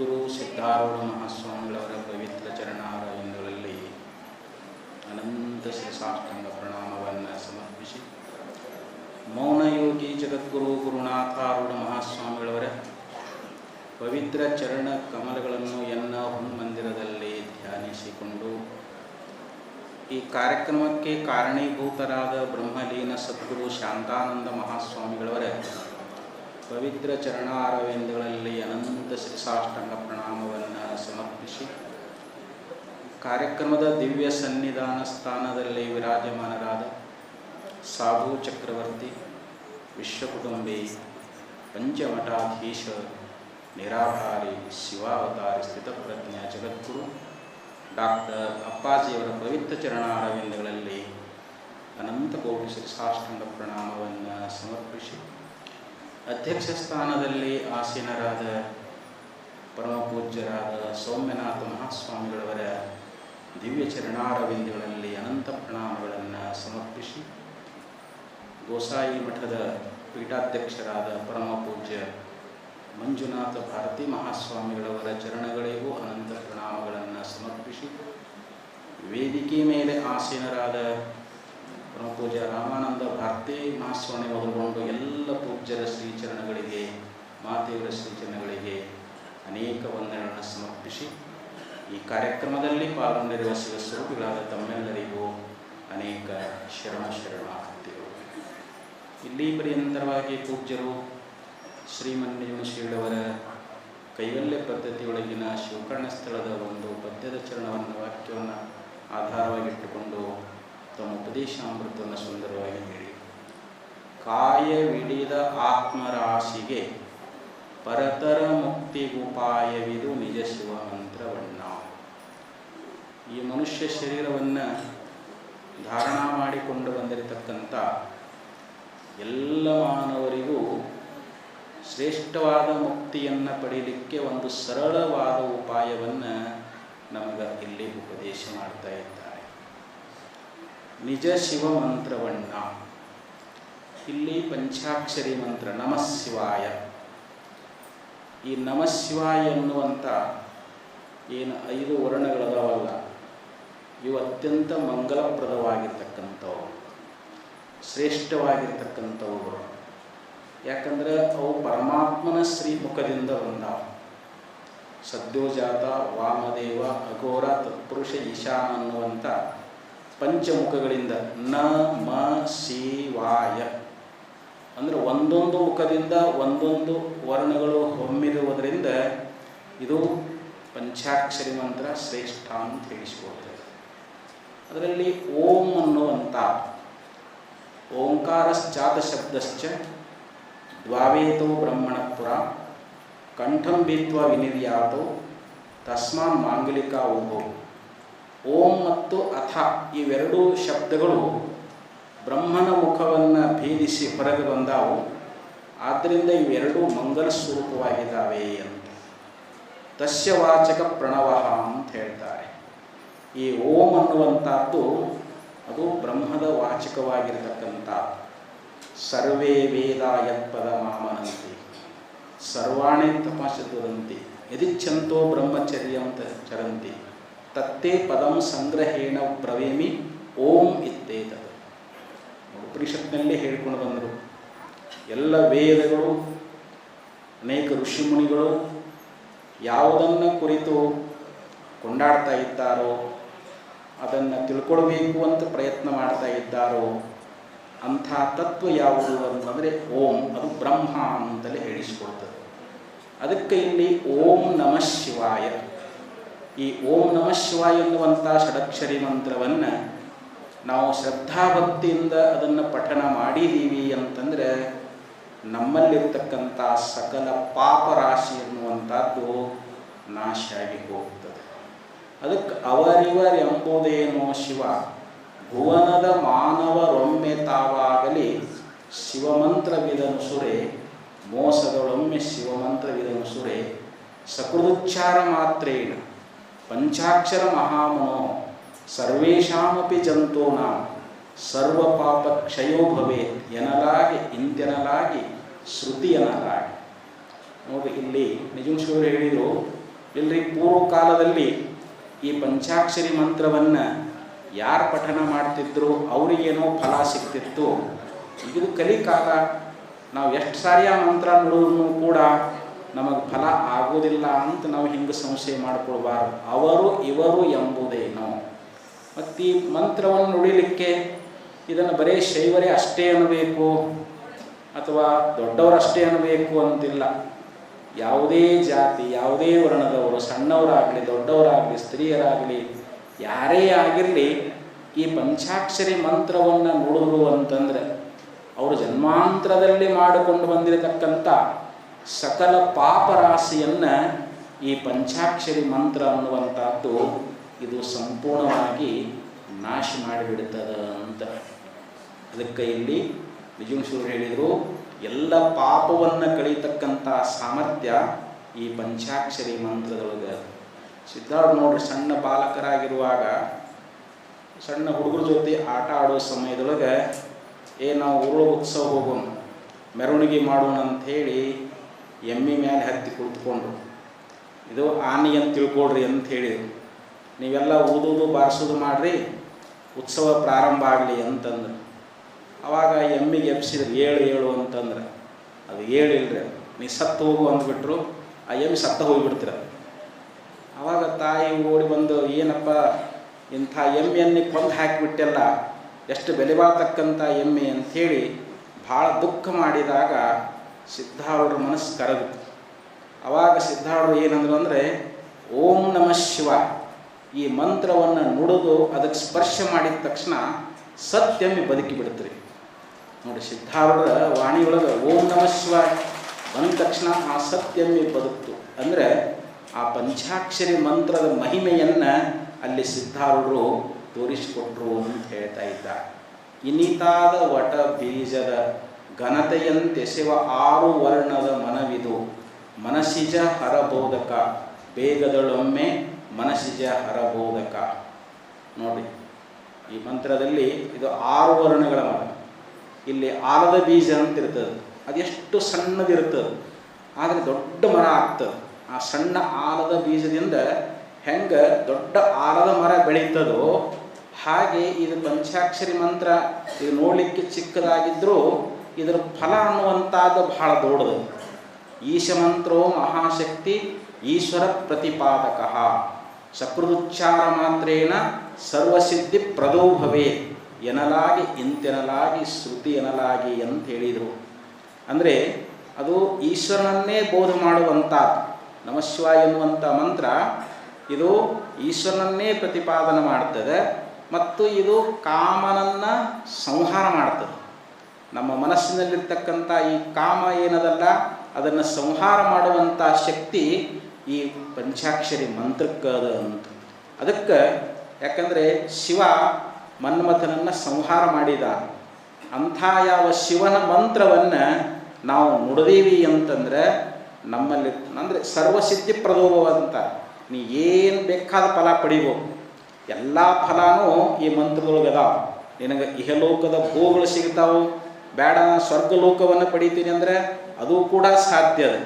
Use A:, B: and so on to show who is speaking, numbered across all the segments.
A: ಸದ್ಗುರು ಸಿದ್ಧಾರೂಢ ಮಹಾಸ್ವಾಮಿಗಳವರ ಪವಿತ್ರ ಚರಣಾರವಿಂದಗಳಲ್ಲಿ ಅನಂತ ಶಿರಸಾಷ್ಟಾಂಗ ಪ್ರಣಾಮವನ್ನು ಸಮರ್ಪಿಸಿ ಮೌನಯೋಗಿ ಜಗದ್ಗುರು ಗುರುನಾಥಾರೂಢ ಮಹಾಸ್ವಾಮಿಗಳವರ, ಪವಿತ್ರ ಚರಣ ಕಮಲಗಳನ್ನು ಎನ್ನ ಹೊನ್ಮಂದಿರದಲ್ಲಿ ಧ್ಯಾನಿಸಿಕೊಂಡು ಈ ಕಾರ್ಯಕ್ರಮಕ್ಕೆ ಕಾರಣೀಭೂತರಾದ ಬ್ರಹ್ಮಲೀನ ಸದ್ಗುರು ಶಾಂತಾನಂದ ಮಹಾಸ್ವಾಮಿಗಳವರ ಪವಿತ್ರ ಚರಣಾರವಿಂದಗಳಲ್ಲಿ ಅನಂತ ಶ್ರೀಸಾಷ್ಟಾಂಗ ಪ್ರಣಾಮವನ್ನು ಸಮರ್ಪಿಸಿ ಕಾರ್ಯಕ್ರಮದ ದಿವ್ಯ ಸನ್ನಿಧಾನ ಸ್ಥಾನದಲ್ಲಿ ವಿರಾಜಮಾನರಾದ ಸಾಧು ಚಕ್ರವರ್ತಿ, ವಿಶ್ವಕುಟುಂಬಿ, ಪಂಚಮಠಾಧೀಶ ನಿರಾಧಾರಿ ಶಿವಾವತಾರಿ, ಸ್ಥಿತಪ್ರಜ್ಞ, ಜಗದ್ಗುರು, ಡಾಕ್ಟರ್ ಅಪ್ಪಾಜಿಯವರ ಪವಿತ್ರ ಚರಣಾರವಿಂದಗಳಲ್ಲಿ ಅನಂತ ಕೋಟಿ ಶಿರಸಾಷ್ಟಾಂಗ ಪ್ರಣಾಮವನ್ನು ಸಮರ್ಪಿಸಿ ಅಧ್ಯಕ್ಷ ಸ್ಥಾನದಲ್ಲಿ ಆಸೀನರಾದ ಪರಮಪೂಜ್ಯರಾದ ಸೌಮ್ಯನಾಥ ಮಹಾಸ್ವಾಮಿಗಳವರ ದಿವ್ಯ ಚರಣಾರವಿಂದಗಳಲ್ಲಿ ಅನಂತ ಪ್ರಣಾಮಗಳನ್ನು ಸಮರ್ಪಿಸಿ ಗೋಸಾಯಿ ಮಠದ ಪೀಠಾಧ್ಯಕ್ಷರಾದ ಪರಮಪೂಜ್ಯ ಮಂಜುನಾಥ ಭಾರತಿ ಮಹಾಸ್ವಾಮಿಗಳವರ ಚರಣಗಳಿಗೂ ಅನಂತ ಪ್ರಣಾಮಗಳನ್ನು ಸಮರ್ಪಿಸಿ ವೇದಿಕೆ ಮೇಲೆ ಆಸೀನರಾದ ಪರಮಪೂಜ್ಯ ರಾಮಾನಂದ ಭಾರತಿ ಮಹಾಸ್ವಾಮಿ ಮೊದಲುಗೊಂಡು ಎಲ್ಲ ಪೂಜ್ಯರ ಶ್ರೀಚರಣಗಳಿಗೆ ಮಾತೆಯವರ ಶ್ರೀಚರಣಗಳಿಗೆ ಅನೇಕ ವಂದನೆಗಳನ್ನು ಸಮರ್ಪಿಸಿ ಈ ಕಾರ್ಯಕ್ರಮದಲ್ಲಿ ಪಾಲ್ಗೊಂಡಿರುವ ಶಿವಸ್ವರೂಪಿಗಳಾದ ತಮ್ಮೆಲ್ಲರಿಗೂ ಅನೇಕ ಶರಣ ಶರಣಾರ್ಥಿಗಳು ಇಲ್ಲಿ ಪರ್ಯಂತರವಾಗಿ ಪೂಜ್ಯರು ಶ್ರೀಮನ್ಯಜನ ಶ್ರೀಗಳವರ ಕೈವಲ್ಯ ಪದ್ಧತಿಯೊಳಗಿನ ಶಿವಕರ್ಣ ಸ್ಥಳದ ಒಂದು ಪದ್ಯದ ಚರಣವನ್ನು ವಾಕ್ಯವನ್ನು ಆಧಾರವಾಗಿಟ್ಟುಕೊಂಡು ತಮ್ಮ ಉಪದೇಶಾಮೃತವನ್ನು ಸುಂದರವಾಗಿ ಹೇಳಿ. ಕಾಯವಿಡಿದ ಆತ್ಮರಾಶಿಗೆ ಪರತರ ಮುಕ್ತಿಗುಪಾಯವಿದು ನಿಜ ಶಿವ ಮಂತ್ರವನ್ನ. ಈ ಮನುಷ್ಯ ಶರೀರವನ್ನು ಧಾರಣ ಮಾಡಿಕೊಂಡು ಬಂದಿರತಕ್ಕಂಥ ಎಲ್ಲ ಮಾನವರಿಗೂ ಶ್ರೇಷ್ಠವಾದ ಮುಕ್ತಿಯನ್ನು ಪಡೀಲಿಕ್ಕೆ ಒಂದು ಸರಳವಾದ ಉಪಾಯವನ್ನು ನಮಗೆ ಇಲ್ಲಿ ಉಪದೇಶ ಮಾಡ್ತಾ ಇದ್ದಾರೆ. ನಿಜ ಶಿವ ಮಂತ್ರವನ್ನ. ಇಲ್ಲಿ ಪಂಚಾಕ್ಷರಿ ಮಂತ್ರ, ನಮಃ ಶಿವಾಯ. ಈ ನಮಃ ಶಿವಾಯ ಎನ್ನುವಂಥ ಏನು ಐದು ವರ್ಣಗಳದಾವಲ್ಲ, ಇವು ಅತ್ಯಂತ ಮಂಗಲಪ್ರದವಾಗಿರ್ತಕ್ಕಂಥವು ಶ್ರೇಷ್ಠವಾಗಿರ್ತಕ್ಕಂಥವು ಯಾಕಂದರೆ ಅವು ಪರಮಾತ್ಮನ ಶ್ರೀಮುಖದಿಂದ ಬಂದಾವ. ಸದ್ಯೋಜಾತ, ವಾಮದೇವ, ಅಘೋರ, ತತ್ಪುರುಷ ಈಶಾನ ಅನ್ನುವಂಥ ಪಂಚಮುಖಗಳಿಂದ ನ, ಮ ಶಿವಾಯ ಅಂದರೆ ಒಂದೊಂದು ಮುಖದಿಂದ ಒಂದೊಂದು ವರ್ಣಗಳು ಹೊಮ್ಮಿರುವುದರಿಂದ ಇದು ಪಂಚಾಕ್ಷರಿ ಮಂತ್ರ ಶ್ರೇಷ್ಠ ಅಂತ ತಿಳಿಸಿಕೊಡ್ತದೆ. ಅದರಲ್ಲಿ ಓಂ ಅನ್ನುವಂಥ ಓಂಕಾರಶ್ಚಾತ ಶಬ್ದಶ್ಚ ದ್ವಾವೇತೋ ಬ್ರಹ್ಮಣಪುರ ಕಂಠಂ ಬೀತ್ವ ವಿನಿರ್ಯಾತೋ ತಸ್ಮಾನ್ ಮಾಂಗಲಿಕ ಉಭೋ ಓಂ ಮತ್ತು ಅಥ ಇವೆರಡೂ ಶಬ್ದಗಳು ಬ್ರಹ್ಮನ ಮುಖವನ್ನು ಭೇದಿಸಿ ಹೊರಗೆ ಬಂದಾವು. ಆದ್ದರಿಂದ ಇವೆರಡೂ ಮಂಗಲ ಸ್ವರೂಪವಾಗಿದ್ದಾವೆ ಅಂತ. ತಸ್ಯ ವಾಚಕ ಪ್ರಣವ ಅಂತ ಹೇಳ್ತಾರೆ. ಈ ಓಂ ಅನ್ನುವಂಥದ್ದು ಅದು ಬ್ರಹ್ಮದ ವಾಚಕವಾಗಿರತಕ್ಕಂಥ ಸರ್ವೇ ವೇದ ಯತ್ಪದ ಮಾಮನಂತಿ. ಸರ್ವಾಣಿ ತಪಸ್ಸದಂತಿ. ಯದಿಚ್ಛಂತೋ ಬ್ರಹ್ಮಚರ್ಯಂ ಚರಂತಿ. ತತ್ತೇ ಪದಂ ಸಂಗ್ರಹೇಣ ಪ್ರವೇಮಿ ಓಂ ಇತ್ತೇತ ಉಪನಿಷತ್ನಲ್ಲಿ ಹೇಳಿಕೊಂಡು ಬಂದರು. ಎಲ್ಲ ವೇದಗಳು, ಅನೇಕ ಋಷಿಮುನಿಗಳು ಯಾವುದನ್ನು ಕುರಿತು ಕೊಂಡಾಡ್ತಾ ಇದ್ದಾರೋ, ಅದನ್ನು ತಿಳ್ಕೊಳ್ಬೇಕು ಅಂತ ಪ್ರಯತ್ನ ಮಾಡ್ತಾ ಇದ್ದಾರೋ, ಅಂಥ ತತ್ವ ಯಾವುದು ಅಂತಂದರೆ ಓಂ, ಅದು ಬ್ರಹ್ಮ ಅಂತಲೇ ಹೇಳಿಸಿಕೊಡ್ತದೆ. ಅದಕ್ಕೆ ಇಲ್ಲಿ ಓಂ ನಮಃ ಶಿವಾಯ. ಈ ಓಂ ನಮಃ ಶಿವಾಯ ಎನ್ನುವಂಥ ಷಡಕ್ಷರಿ ಮಂತ್ರವನ್ನು ನಾವು ಶ್ರದ್ಧಾಭಕ್ತಿಯಿಂದ ಅದನ್ನು ಪಠಣ ಮಾಡಿದ್ದೀವಿ ಅಂತಂದರೆ ನಮ್ಮಲ್ಲಿರ್ತಕ್ಕಂಥ ಸಕಲ ಪಾಪರಾಶಿ ಎನ್ನುವಂಥದ್ದು ನಾಶ ಆಗಿ ಹೋಗ್ತದೆ. ಅದಕ್ಕೆ ಅವರಿವರೆಂಬುದೇನೋ ಶಿವ, ಭುವನದ ಮಾನವರೊಮ್ಮೆ ತಾವಾಗಲಿ ಶಿವಮಂತ್ರವಿದನು ಸುರೆ ಮೋಸದೊಳೊಮ್ಮೆ ಶಿವಮಂತ್ರವಿದನು ಸುರೆ, ಸಕೃದುಚ್ಚಾರ ಮಾತ್ರೇಣ. ಪಂಚಾಕ್ಷರ ಮಹಾಮನೋ, ಸರ್ವೇಷಾಮಪಿ ಜಂತೂನ ಸರ್ವ ಪಾಪ ಕ್ಷಯೋ ಭವೇ ಎನಲಾಗಿ ಇಂತೆನಲಾಗಿ ಶ್ರುತಿ ನೋಡಿ ಇಲ್ಲಿ ನಿಜಂಶವರು ಹೇಳಿದರು ಇಲ್ಲಿ ಪೂರ್ವ ಕಾಲದಲ್ಲಿ ಈ ಪಂಚಾಕ್ಷರಿ ಮಂತ್ರವನ್ನು ಯಾರು ಪಠನ ಮಾಡ್ತಿದ್ರು, ಅವರಿಗೇನೋ ಫಲ ಸಿಗ್ತಿತ್ತು. ಇದು ಕಲಿಕಾಲ ನಾವು ಎಷ್ಟು ಸಾರಿ ಮಂತ್ರ ನೋಡೋದನ್ನು ಕೂಡ ನಮಗೆ ಫಲ ಆಗೋದಿಲ್ಲ ಅಂತ ನಾವು ಹಿಂಗೆ ಸಂಶಯ ಮಾಡಿಕೊಳ್ಬಾರ್ದು. ಅವರು, ಇವರು ಎಂಬುದೇನೋ ಮತ್ತು ಈ ಮಂತ್ರವನ್ನು ನುಡಿಲಿಕ್ಕೆ ಇದನ್ನು ಬರೀ ಶೈವರೇ ಅಷ್ಟೇ ಅನ್ನಬೇಕು ಅಥವಾ ದೊಡ್ಡವರಷ್ಟೇ ಅನ್ನಬೇಕು ಅಂತಿಲ್ಲ. ಯಾವುದೇ ಜಾತಿ, ಯಾವುದೇ ವರ್ಣದವರು, ಸಣ್ಣವರಾಗಲಿ, ದೊಡ್ಡವರಾಗಲಿ, ಸ್ತ್ರೀಯರಾಗಲಿ, ಯಾರೇ ಆಗಿರಲಿ ಈ ಪಂಚಾಕ್ಷರಿ ಮಂತ್ರವನ್ನು ನುಡಿದ್ರು ಅಂತಂದರೆ ಅವರು ಜನ್ಮಾಂತರದಲ್ಲಿ ಮಾಡಿಕೊಂಡು ಬಂದಿರತಕ್ಕಂಥ ಸಕಲ ಪಾಪರಾಶಿಯನ್ನು ಈ ಪಂಚಾಕ್ಷರಿ ಮಂತ್ರ ಅನ್ನುವಂಥದ್ದು ಇದು ಸಂಪೂರ್ಣವಾಗಿ ನಾಶ ಮಾಡಿಬಿಡುತ್ತದೆ ಅಂತ. ಅದಕ್ಕೆ ಇಲ್ಲಿ ವಿಜುಂಶೂರು ಹೇಳಿದರು, ಎಲ್ಲ ಪಾಪವನ್ನು ಕಳೀತಕ್ಕಂಥ ಸಾಮರ್ಥ್ಯ ಈ ಪಂಚಾಕ್ಷರಿ ಮಂತ್ರದೊಳಗೆ. ಸಿದ್ಧಾರ್ಥ ನೋಡ್ರಿ, ಸಣ್ಣ ಬಾಲಕರಾಗಿರುವಾಗ, ಸಣ್ಣ ಹುಡುಗರ ಜೊತೆ ಆಟ ಆಡೋ ಸಮಯದೊಳಗೆ, ಏ ನಾವು ಉರುಳು ಉತ್ಸವ ಹೋಗೋಣ, ಮೆರವಣಿಗೆ ಮಾಡೋಣ ಅಂತ ಹೇಳಿ ಎಮ್ಮೆ ಮೇಲೆ ಹತ್ತಿ ಕುಳಿತುಕೊಂಡು ಇದು ಆನೆ ಅಂತ ತಿಳ್ಕೊಳ್ರಿ ಅಂತ ಹೇಳಿದರು. ನೀವೆಲ್ಲ ಊದೋದು ಬಾರಿಸೋದು ಮಾಡಿರಿ, ಉತ್ಸವ ಪ್ರಾರಂಭ ಆಗಲಿ ಅಂತಂದ್ರು. ಆವಾಗ ಎಮ್ಮಿಗೆ ಎಬ್ಸಿದ್ರು, ಏಳು ಏಳು ಅಂತಂದ್ರೆ. ಅದು ಏಳಿಲ್ರಿ ನೀ ಸತ್ತು ಹೋಗು ಅಂದ್ಬಿಟ್ರು, ಆ ಎಮ್ಮೆ ಸತ್ತ ಹೋಗಿಬಿಡ್ತೀರ. ಆವಾಗ ತಾಯಿ ಓಡಿ ಬಂದು, ಏನಪ್ಪ, ಇಂಥ ಎಮ್ಮೆಯನ್ನು ಕೊಂದು ಹಾಕಿಬಿಟ್ಟೆಲ್ಲ, ಎಷ್ಟು ಬೆಲೆ ಬಾಳ್ತಕ್ಕಂಥ ಎಮ್ಮೆ? ಅಂಥೇಳಿ ಭಾಳ ದುಃಖ ಮಾಡಿದಾಗ ಸಿದ್ಧಾರೂಢರ ಮನಸ್ಸು ಕರಗಿತು ಅವಾಗ ಸಿದ್ಧಾರೂಢರು ಏನಂದ್ರು ಅಂದರೆ, ಓಂ ನಮಃ ಶಿವ. ಈ ಮಂತ್ರವನ್ನು ನುಡಿದು ಅದಕ್ಕೆ ಸ್ಪರ್ಶ ಮಾಡಿದ ತಕ್ಷಣ ಸತ್ಯಮ್ಮಿ ಬದುಕಿ ಬಿಡುತ್ತೆ ನೋಡಿ ಸಿದ್ಧಾರೂಢರ ವಾಣಿಯೊಳಗೆ ಓಂ ನಮಃ ಶಿವ ಬಂದ ತಕ್ಷಣ ಆ ಸತ್ಯಮ್ಮಿ ಬದುಕ್ತು. ಅಂದರೆ ಆ ಪಂಚಾಕ್ಷರಿ ಮಂತ್ರದ ಮಹಿಮೆಯನ್ನು ಅಲ್ಲಿ ಸಿದ್ಧಾರೂಢರು ತೋರಿಸಿಕೊಟ್ರು ಅಂತ ಹೇಳ್ತಾ ಇದ್ದ. ಇನಿತಾದ ವಟ ಬೀಜದ ಘನತೆಯಂತೆಸೆವ ಆರು ವರ್ಣದ ಮನವಿದು. ಮನಸಿಜ ಹರಬೋಧಕ. ಬೇಗದಳೊಮ್ಮೆ ಮನಸಿಜ ಹರಬೋಧಕ. ನೋಡಿ, ಈ ಮಂತ್ರದಲ್ಲಿ ಇದು ಆರು ವರ್ಣಗಳ ಮರ ಇಲ್ಲಿ ಆಲದ ಬೀಜ ಅಂತ ಇರ್ತದೆ ಅದೆಷ್ಟು ಸಣ್ಣದಿರ್ತದೆ ಆದರೆ ದೊಡ್ಡ ಮರ ಆಗ್ತದೆ. ಆ ಸಣ್ಣ ಆಲದ ಬೀಜದಿಂದ ಹೆಂಗೆ ದೊಡ್ಡ ಆಲದ ಮರ ಬೆಳೀತದೋ ಹಾಗೆ ಇದು ಪಂಚಾಕ್ಷರಿ ಮಂತ್ರ ಇದು ನೋಡಲಿಕ್ಕೆ ಚಿಕ್ಕದಾಗಿದ್ದರೂ ಇದರ ಫಲ ಅನ್ನುವಂಥದ್ದು ಬಹಳ ದೊಡ್ಡದು. ಈಶಮಂತ್ರೋ ಮಹಾಶಕ್ತಿ ಈಶ್ವರ ಪ್ರತಿಪಾದಕ. ಶಕೃದುಚ್ಚಾರ ಮಾತ್ರೇನ ಸರ್ವಸಿದ್ಧಿ ಪ್ರದೋ ಭವೇ ಎನಲಾಗಿ ಇಂತೆನಲಾಗಿ ಶ್ರುತಿ ಎನಲಾಗಿ ಅಂತ ಹೇಳಿದರು. ಅಂದರೆ ಅದು ಈಶ್ವರನನ್ನೇ ಬೋಧ ಮಾಡುವಂಥದ್ದು ನಮಶಿವ ಎನ್ನುವಂಥ ಮಂತ್ರ ಇದು ಈಶ್ವರನನ್ನೇ ಪ್ರತಿಪಾದನೆ ಮಾಡ್ತದೆ ಮತ್ತು ಇದು ಕಾಮನನ್ನು ಸಂಹಾರ ಮಾಡ್ತದೆ. ನಮ್ಮ ಮನಸ್ಸಿನಲ್ಲಿರ್ತಕ್ಕಂಥ ಈ ಕಾಮ ಏನದಲ್ಲ, ಅದನ್ನು ಸಂಹಾರ ಮಾಡುವಂಥ ಶಕ್ತಿ ಈ ಪಂಚಾಕ್ಷರಿ ಮಂತ್ರಕ್ಕದ ಅಂತ. ಅದಕ್ಕೆ ಯಾಕಂದರೆ ಶಿವ ಮನ್ಮಥನನ್ನು ಸಂಹಾರ ಮಾಡಿದ. ಅಂಥ ಯಾವ ಶಿವನ ಮಂತ್ರವನ್ನು ನಾವು ನುಡಿದೀವಿ ಅಂತಂದರೆ ನಮ್ಮಲ್ಲಿ, ಅಂದರೆ ಸರ್ವಸಿದ್ಧಿ ಪ್ರದೋಭವಂತ ನೀ ಏನು ಬೇಕಾದ ಫಲ ಪಡಿಬೋದು ಎಲ್ಲ ಫಲನೂ ಈ ಮಂತ್ರದೊಳಗದ ನಿನಗೆ ಇಹಲೋಕದ ಭೂಗಳು ಸಿಗ್ತಾವು ಬೇಡ ಸ್ವರ್ಗ ಲೋಕವನ್ನು ಪಡಿತೀನಿ ಅಂದರೆ ಅದು ಕೂಡ ಸಾಧ್ಯ ಅದ.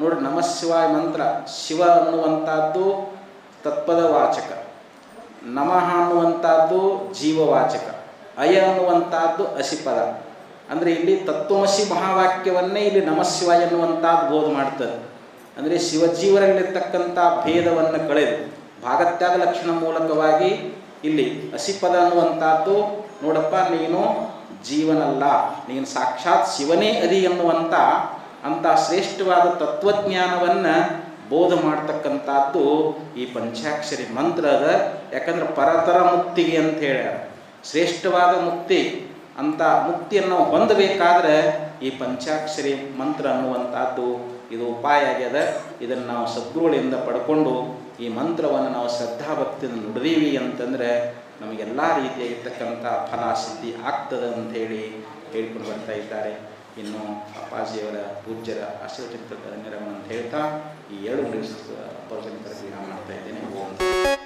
A: ನೋಡಿ, ನಮ ಶಿವಾಯ ಮಂತ್ರ, ಶಿವ ಅನ್ನುವಂಥದ್ದು ತತ್ಪದ ವಾಚಕ. ನಮಃ ಅನ್ನುವಂಥದ್ದು ಜೀವವಾಚಕ. ಅಯ ಅನ್ನುವಂಥದ್ದು ಅಸಿಪದ. ಅಂದರೆ ಇಲ್ಲಿ ತತ್ವಮಸಿ ಮಹಾವಾಕ್ಯವನ್ನೇ ಇಲ್ಲಿ ನಮಃ ಶಿವ ಎನ್ನುವಂಥದ್ದು ಬೋಧ ಮಾಡ್ತದೆ. ಅಂದರೆ ಶಿವಜೀವರಲ್ಲಿರ್ತಕ್ಕಂಥ ಭೇದವನ್ನು ಕಳೆದು, ಭಾಗತ್ಯಾಗ ಲಕ್ಷಣ ಮೂಲಕವಾಗಿ ಇಲ್ಲಿ ಅಸಿಪದ ಅನ್ನುವಂಥದ್ದು, ನೋಡಪ್ಪ, ನೀನು ಜೀವನಲ್ಲ, ನೀನು ಸಾಕ್ಷಾತ್ ಶಿವನೇ ಅದಿ ಎನ್ನುವಂಥ ಅಂಥ ಶ್ರೇಷ್ಠವಾದ ತತ್ವಜ್ಞಾನವನ್ನು ಬೋಧ ಮಾಡ್ತಕ್ಕಂಥದ್ದು ಈ ಪಂಚಾಕ್ಷರಿ ಮಂತ್ರ ಅದ. ಯಾಕಂದ್ರೆ ಪರತರ ಮುಕ್ತಿಗೆ ಅಂತ ಹೇಳ್ಯಾರ. ಶ್ರೇಷ್ಠವಾದ ಮುಕ್ತಿ ಅಂತ ಮುಕ್ತಿಯನ್ನು ಹೊಂದಬೇಕಾದ್ರೆ ಈ ಪಂಚಾಕ್ಷರಿ ಮಂತ್ರ ಅನ್ನುವಂಥದ್ದು ಇದು ಉಪಾಯ ಆಗ್ಯದ. ಇದನ್ನು ನಾವು ಸದ್ಗುರುಗಳಿಂದ ಪಡ್ಕೊಂಡು ಈ ಮಂತ್ರವನ್ನು ನಾವು ಶ್ರದ್ಧಾಭಕ್ತಿಯಿಂದ ನುಡಿದೀವಿ ಅಂತಂದರೆ ನಮಗೆಲ್ಲ ರೀತಿಯಾಗಿರ್ತಕ್ಕಂಥ ಫಲ ಸಿದ್ಧಿ ಆಗ್ತದೆ ಅಂಥೇಳಿ ಹೇಳ್ಕೊಂಡು ಬರ್ತಾ ಇದ್ದಾರೆ. ಇನ್ನು ಅಪ್ಪಾಜಿಯವರ ಪೂಜ್ಯರ ಆಶೀರ್ವಚನ ಧನ್ಯರವನ್ನು ಅಂತ ಹೇಳ್ತಾ ಈ ಎರಡು ಪ್ರವಚನ ನಾನು ಮಾಡ್ತಾ ಇದ್ದೇನೆ. ಓಂ.